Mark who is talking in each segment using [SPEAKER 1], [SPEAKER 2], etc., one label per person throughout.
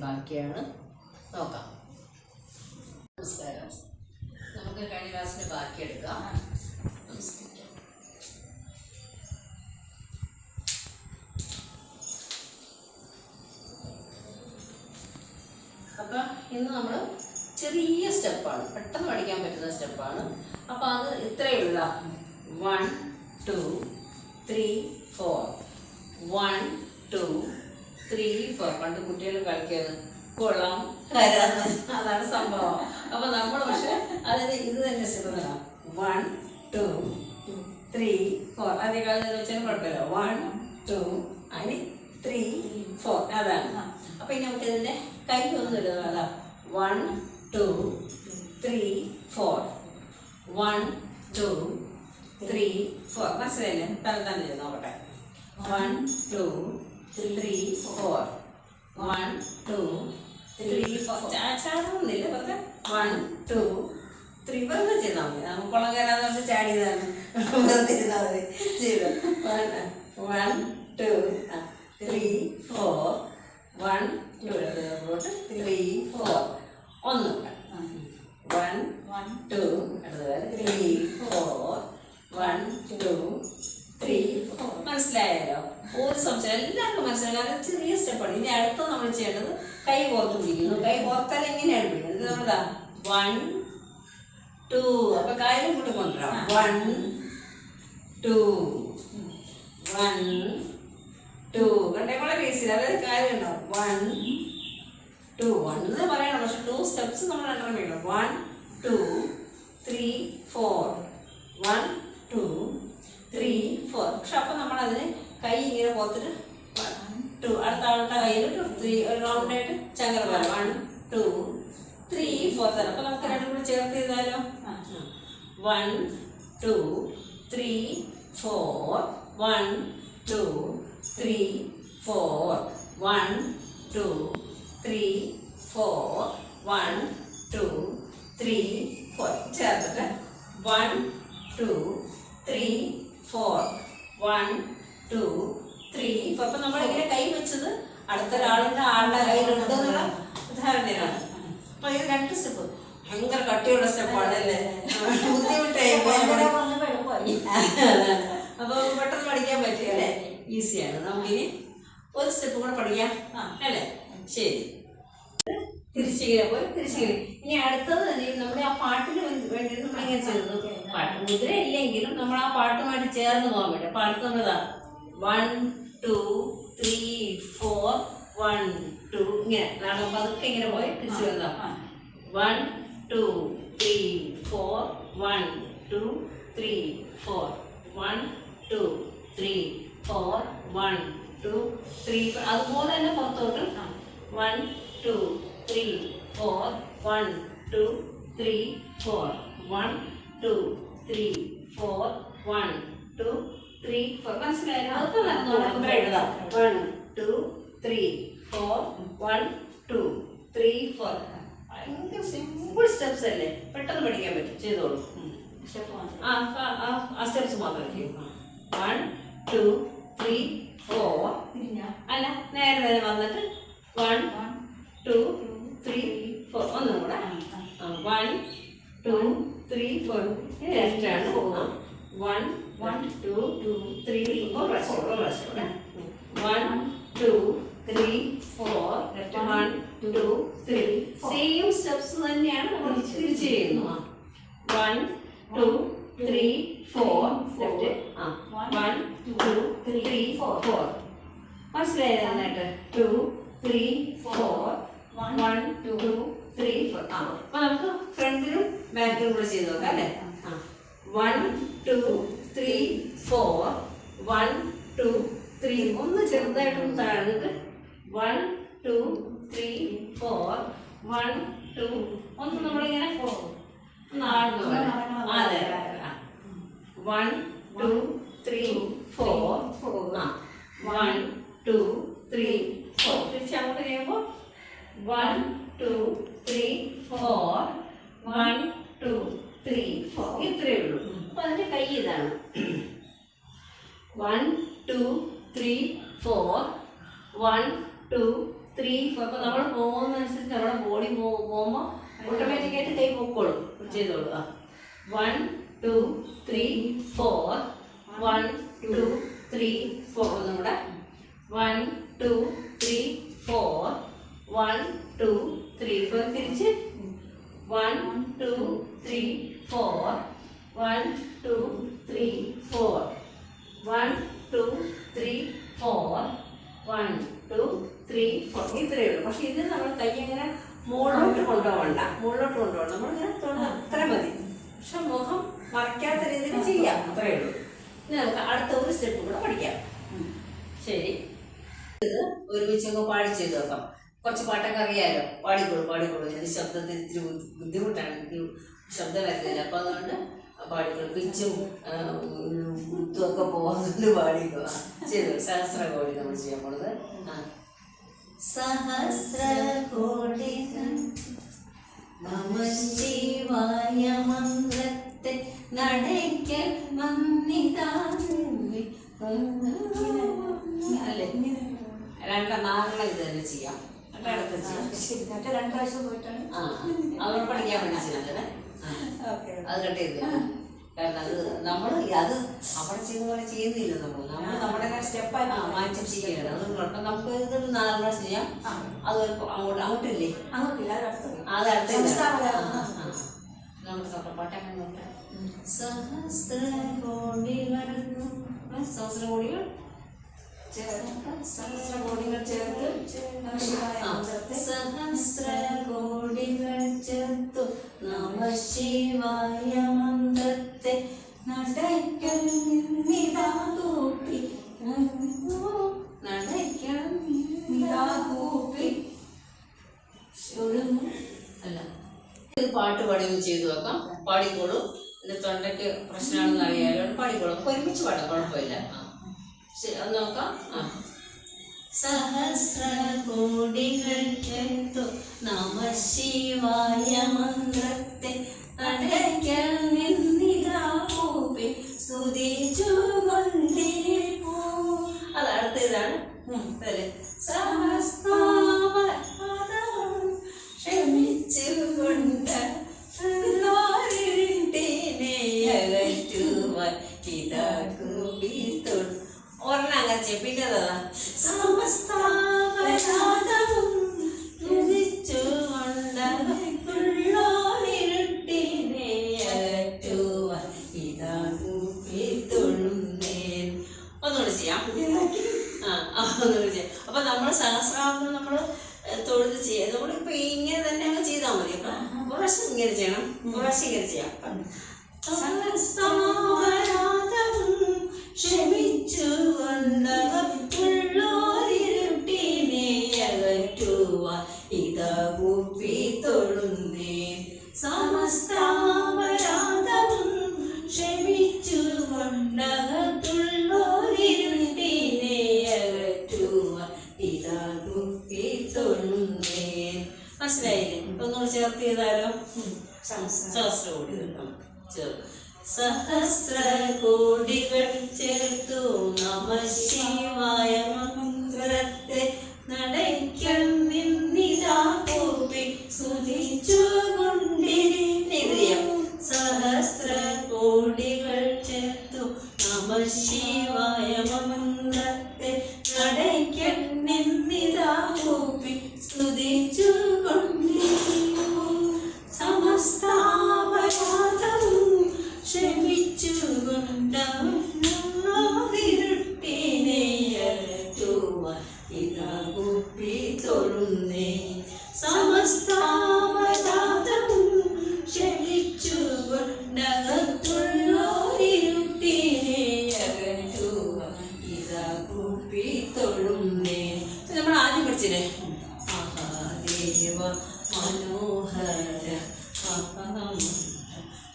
[SPEAKER 1] ബാക്കിയാണ്. നോക്കാം. നമസ്കാരം. നമുക്ക് കഴിഞ്ഞ ക്ലാസ്സിന് ബാക്കി എടുക്കാം. നമസ്കാരം അപ്പം ഇന്ന് നമ്മൾ ചെറിയ സ്റ്റെപ്പാണ്. പെട്ടെന്ന് പഠിക്കാൻ പറ്റുന്ന സ്റ്റെപ്പാണ്. അപ്പോൾ അത് ഇത്രയുള്ള. One two three four. One two three four പണ്ട് കുട്ടികൾ കളിക്കുന്നത് കൊള്ളാം. അതാണ് സംഭവം. അപ്പൊ നമ്മൾ പക്ഷെ അതായത് ഇത് തന്നെ step one two three four അതേ കാലം വെച്ചാൽ കുഴപ്പമില്ല. വൺ ടു അതിന് ത്രീ ഫോർ അതാണ്. അപ്പൊ ഇനി നമുക്ക് ഇതിന്റെ കൈ ഒന്ന് ഇടുന്നതാ one two three four one two three four മനസ്സിലായില്ലേ? തന്നെ തന്നെ നോക്കട്ടെ. One two three four one two three four ചാടാവുന്നില്ല പക്ഷെ വൺ ടു ത്രീ വെറുതെ ചെയ്താൽ മതി നമുക്ക് കുളം കയറാന്ന് പറഞ്ഞ് ചാടിയതാണ് വെറുതെ ഇരുന്നാൽ മതി ചെയ്തു one two three four one two three four ഒന്ന് one one two three four one two three four മനസ്സിലായല്ലോ ഒരു സംശയം എല്ലാവർക്കും മനസ്സിലായി കാരണം ചെറിയ സ്റ്റെപ്പാണ് ഇനി അടുത്ത നമ്മൾ ചെയ്യേണ്ടത് കൈ പുറത്ത് പിടിക്കുന്നു കൈ പുറത്താൽ നമ്മളതാ വൺ ടു അപ്പൊ കാര്യം കൂട്ടി കൊണ്ടുവരാം. വൺ ടു വൺ ടു കണ്ടേ വളരെ ഈസി അതായത് കാര്യം ഉണ്ടാവും വൺ ടു വൺ എന്ന് പറയണം. പക്ഷെ ടു സ്റ്റെപ്സ് നമ്മൾ രണ്ടെണ്ണം വേണം one two three four one two three four പക്ഷെ അപ്പൊ നമ്മൾ അതിന് കൈ ഇങ്ങനെ പുറത്തിട്ട് ടു അടുത്ത ആളുടെ കയ്യിൽ ത്രീ ഒരു റൗണ്ട് ആയിട്ട് ചങ്ങല വൺ ടു ത്രീ ഫോർ തരാം അപ്പൊ നമുക്ക് രണ്ടും കൂടി ചേർത്ത് ചെയ്താലോ one two three four one two three four one two three four one two three four ചേർത്തിട്ട് one two three four one two three four അപ്പൊ നമ്മളിങ്ങനെ കൈ വെച്ചത് അടുത്തൊരാളുടെ ആളുടെ കയ്യിലുണ്ട് എന്നുള്ള ധാരണയാണ് അപ്പൊ ഇത് രണ്ട് സ്റ്റെപ്പ് ഭയങ്കര കട്ടിയുള്ള സ്റ്റെപ്പാണ് അല്ലേ? ബുദ്ധിമുട്ടായി അപ്പൊ പെട്ടെന്ന് പഠിക്കാൻ പറ്റിയല്ലേ ഈസിയാണ്. നമുക്കിനി ഒരു സ്റ്റെപ്പ് കൂടെ പഠിക്കാം. അല്ലേ? ശരി. തിരിച്ചിങ്ങനെ പോയി തിരിച്ചിങ്ങനെ. ഇനി അടുത്തത് നമ്മുടെ ആ പാട്ടിന് വേണ്ടി- നമ്മൾ നമ്മളിങ്ങനെ ചെയ്തത് പാട്ട് മുദ്ര ഇല്ലെങ്കിലും നമ്മൾ ആ പാട്ടുമായിട്ട് ചേർന്ന് പോകാൻ വേണ്ടി അപ്പൊ അടുത്ത നമ്മളതാ one two three four one two ഇങ്ങനെ. നാളെ പതുക്കെ ഇങ്ങനെ പോയി തിരിച്ചു വന്നോ one two three four one two three four one two three four one two three അതുപോലെ തന്നെ പുറത്തോട്ട്. One two three four one two three four one two three four one two three four മനസ്സിലായോ? അതൊക്കെ നടന്നു എഴുതാം one two three four one two three four ഭയങ്കര simple steps അല്ലേ? പെട്ടെന്ന് പഠിക്കാൻ പറ്റും. ചെയ്തോളൂ. സ്റ്റെപ്പ് ആ ആ, സ്റ്റെപ്സ് മാത്രം വൺ ടു ത്രീ ഫോർ അല്ല നേരെ നേരെ വന്നിട്ട് വൺ ടു ത്രീ ഫോർ ഒന്നും കൂടെ. വൺ ടു ത്രീ ഫോർ ആണ്. One one two two three four one two three four one two three same steps തന്നെയാണ് നമ്മൾ തിരിച്ച് ചെയ്യുന്നു. One two three four left ആ. One two three four four മനസ്സിലായത് നന്നായിട്ട് two three four one two three four ആ. അപ്പൊ നമുക്ക് ഫ്രണ്ടിലും ബാക്കിലും കൂടെ ചെയ്ത് നോക്കാം അല്ലേ? ആ. One two three four one two three ഒന്ന് ചെറുതായിട്ടൊന്ന് താഴ്ന്നിട്ട് one two three four one two ഒന്ന് നമ്മളിങ്ങനെ അതെ വൺ ടു ത്രീ ഫോർ ആ. വൺ ടു ത്രീ ഫോർ തിരിച്ച് അങ്ങോട്ട് ചെയ്യുമ്പോൾ one two three four one two three four ഇത്രയേ ഉള്ളൂ. അപ്പൊ അതിന്റെ കൈ ഇതാണ്. One two three four one two three four അപ്പൊ നമ്മൾ പോകുന്നതനുസരിച്ച് നമ്മുടെ ബോഡി പോകുമ്പോൾ ഓട്ടോമാറ്റിക് ആയിട്ട് കൈ പൊക്കോളും. ചെയ്തോളൂ. ആ. One two three four one two three four നമ്മുടെ one two three four one two three four തിരിച്ച് one two three four one two three four one two three four one two three four ഇത്രയേ ഉള്ളൂ പക്ഷെ ഇത് നമ്മൾ കൈ ഇങ്ങനെ മുകളിലോട്ട് കൊണ്ടുപോകണ്ട മുകളിലോട്ട് കൊണ്ടുപോകണം നമ്മളിങ്ങനെ തൊണ്ട അത്ര മതി പക്ഷെ മുഖം മറയ്ക്കാത്ത രീതിയിൽ ചെയ്യാം അത്രയേ ഉള്ളൂ ഇനി നമുക്ക് അടുത്ത ഒരു സ്റ്റെപ്പ് കൂടെ പഠിക്കാം ശരി ഇത് ഒരുമിച്ചൊക്കെ പാടി ചെയ്ത് നോക്കാം കുറച്ച് പാട്ടൊക്കെ അറിയാലോ പാടിക്കോളൂ പാടിക്കോളൂ എനിക്ക് ശബ്ദത്തിന് ഇത്തിരി ബുദ്ധി- ബുദ്ധിമുട്ടാണ് എനിക്ക് ശബ്ദം വരുന്നില്ല അപ്പം അതുകൊണ്ട് പാടിക്കോളൂ പിച്ചും ഒക്കെ പോകുന്നുണ്ട് പാടിക്കോളാം ചെയ്തു സഹസ്ര കോടി നമ്മൾ ചെയ്യാൻ പോണത് ആ സഹസ്ര കോടി നമ ശിവായ മന്ത്രത്തെ നടയ്ക്കൽ മന്നിതാ അല്ലേ രണ്ടാം നാലെണ്ണം ഇത് തന്നെ ചെയ്യാം. എന്നിട്ട് അടുത്ത ചെയ്യാം.
[SPEAKER 2] ശരി. മറ്റേ രണ്ട് പ്രാവശ്യം പോയിട്ടാണ്.
[SPEAKER 1] അവർ പഠിക്കാൻ വേണ്ടി അത് കട്ട് ചെയ്ത് കാരണം അത് നമ്മൾ അത് അവിടെ ചെയ്യുന്ന പോലെ ചെയ്യുന്നില്ല നമ്മൾ നമ്മൾ നമ്മുടെ
[SPEAKER 2] സ്റ്റെപ്പ്
[SPEAKER 1] മാറ്റി ചെയ്യണം. അത് കുഴപ്പം നമുക്ക് ഇതൊരു നാലെണ്ണം ചെയ്യാം. അത് അങ്ങോട്ട് അങ്ങോട്ടില്ലേ?
[SPEAKER 2] അങ്ങോട്ടില്ല അത് അടുത്തത്
[SPEAKER 1] അത് അടുത്ത
[SPEAKER 2] സംസ്ഥാന
[SPEAKER 1] ആ,
[SPEAKER 2] ഗാനം.
[SPEAKER 1] ആ, ആ. നമ്മുടെ തൊട്ടപ്പാട്ടൊക്കെ നോക്കാം സഹസ്ര കോടികൾ സഹസ്ര കോടികൾ
[SPEAKER 2] സഹസ്ര ചേർത്ത്. നമ ശിവായ മന്ത്രത്തെ
[SPEAKER 1] മന്ത്രത്തെ നടയ്ക്കൽ നിന്നിതാ തൂപ്പി. നടയ്ക്കൽ നിന്നിതാ തൂപ്പി. അല്ല. ഇത് പാട്ട് പാടുകയും ചെയ്തു വെക്കാം പാടിക്കോളൂ. ഇത് തൊണ്ടയ്ക്ക് പ്രശ്നമാണെന്ന് അറിയാലോ. പാടിക്കോളൂ. ഒരുമിച്ച് പാടാം. കുഴപ്പമില്ല. ശരി നോക്കാം. ആ. സഹസ്ര കോടികൾ ചേർത്തു നമ ശിവായ മന്ത്രത്തെ അപ്പൊ നമ്മൾ സഹസ്രാമം നമ്മൾ തൊഴുത് ചെയ്യാം നമ്മൾ ഇപ്പൊ ഇങ്ങനെ തന്നെ അങ്ങ് ചെയ്താൽ മതി അപ്പൊ കുറച്ച് ഇങ്ങനെ ചെയ്യണം കുറച്ച് ഇങ്ങനെ ചെയ്യാം സമസ്താപരാധവും ഒന്നുകൂടി ചേർത്ത് ചെയ്താലോ സഹസ്ര കോടികൾ ചേർത്ത് സഹസ്ര കോടികൾ ചേർത്തു. നമ ശിവായ മന്ത്രത്തെ നടയ്ക്കൽ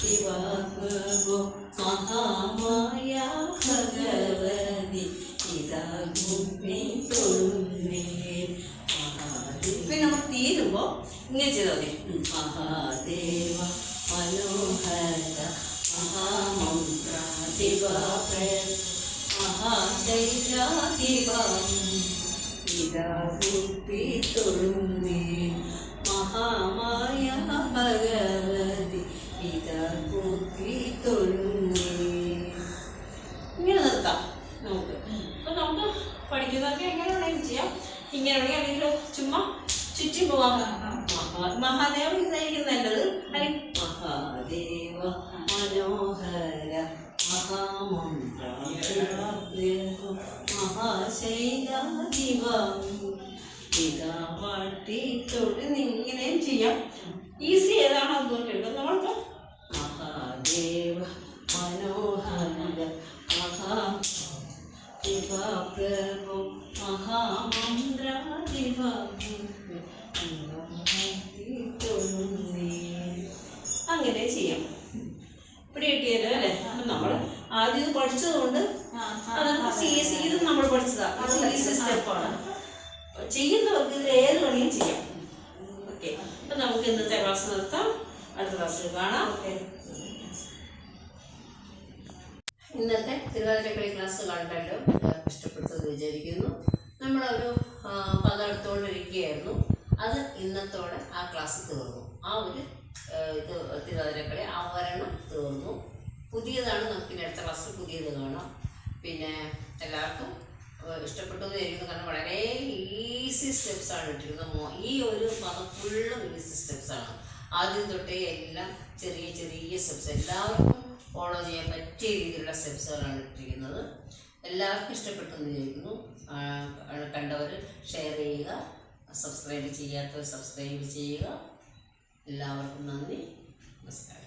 [SPEAKER 1] ശിവോ മഹാമായ ഭഗവതി ഇതാ ഗുപ്പി തൊഴുന്നേ. പിന്നെ നമ്മൾ തീരുമ്പോ ഇങ്ങനെ ചെയ്താൽ മതി. മഹാദേവ മനോഹര മഹാമന്ത്ര ശിവ മഹാശൈലാദിവ. ഇതാ ഇങ്ങനെ വേണമെങ്കിൽ അല്ലെങ്കിൽ ചുമ്മാ ചുറ്റി പോവാൻ മഹാ- മഹാദേവ ഇതായിരിക്കും നല്ലത് അല്ലെങ്കിൽ മഹാദേവ മനോഹര മഹാമന്ത്ര മഹാശൈലാദിവം ഇതാ വാട്ടി തൊട്ട് ഇങ്ങനെയും ചെയ്യാം. ഈസി ഏതാണോ അതുകൊണ്ട് എടുക്കാം അങ്ങനെ ചെയ്യാം. ഇവിടെ കിട്ടിയല്ലോ അല്ലേ? നമ്മൾ ആദ്യം ഇത് പഠിച്ചതുകൊണ്ട് അതൊക്കെ സി എസ് ഇത് നമ്മൾ പഠിച്ചതാ. ഈസി സ്റ്റെപ്പാണ്. ചെയ്യുന്നവർക്ക് ഇതിൽ ഏത് പണിയും ചെയ്യാം. ഓക്കെ. അപ്പൊ നമുക്ക് ഇന്നത്തെ ക്ലാസ് നിർത്താം. അടുത്ത ക്ലാസ്സിൽ കാണാം.
[SPEAKER 2] ഓക്കെ.
[SPEAKER 1] ഇന്നത്തെ തിരുവാതിരക്കളി ക്ലാസ് കണ്ടല്ലോ. എല്ലാവർക്കും ഇഷ്ടപ്പെട്ടത് വിചാരിക്കുന്നു. നമ്മളൊരു ആ, പദം എടുത്തുകൊണ്ടിരിക്കുകയായിരുന്നു അത് ഇന്നത്തോടെ ആ ക്ലാസ് തീർന്നു. ആ ഒരു ഇത് തിരുവാതിരക്കളി ആവരണം തീർന്നു. പുതിയതാണ് നമുക്ക് ഇനി അടുത്ത ക്ലാസ്സിൽ പുതിയത് കാണാം. പിന്നെ എല്ലാവർക്കും ആ, ഇഷ്ടപ്പെട്ടു എന്ന് കാരണം വളരെ ഈസി സ്റ്റെപ്സ് ആണ് ഇട്ടിരിക്കുന്നത്. മോ- ഈ ഒരു പദം ഫുള്ളും ഈസി സ്റ്റെപ്സ് ആണ്. ആദ്യം തൊട്ടേ എല്ലാം ചെറിയ ചെറിയ സ്റ്റെപ്സ്. എല്ലാവർക്കും ഫോളോ ചെയ്യാൻ പറ്റിയ രീതിയിലുള്ള സ്റ്റെപ്സുകളാണ് ഇട്ടിരിക്കുന്നത്. എല്ലാവർക്കും ഇഷ്ടപ്പെട്ടു എന്ന് വിചാരിക്കുന്നു. കണ്ടവർ ഷെയർ ചെയ്യുക സബ്സ്ക്രൈബ് ചെയ്യാത്തവർ സബ്സ്ക്രൈബ് ചെയ്യുക. എല്ലാവർക്കും നന്ദി. നമസ്കാരം.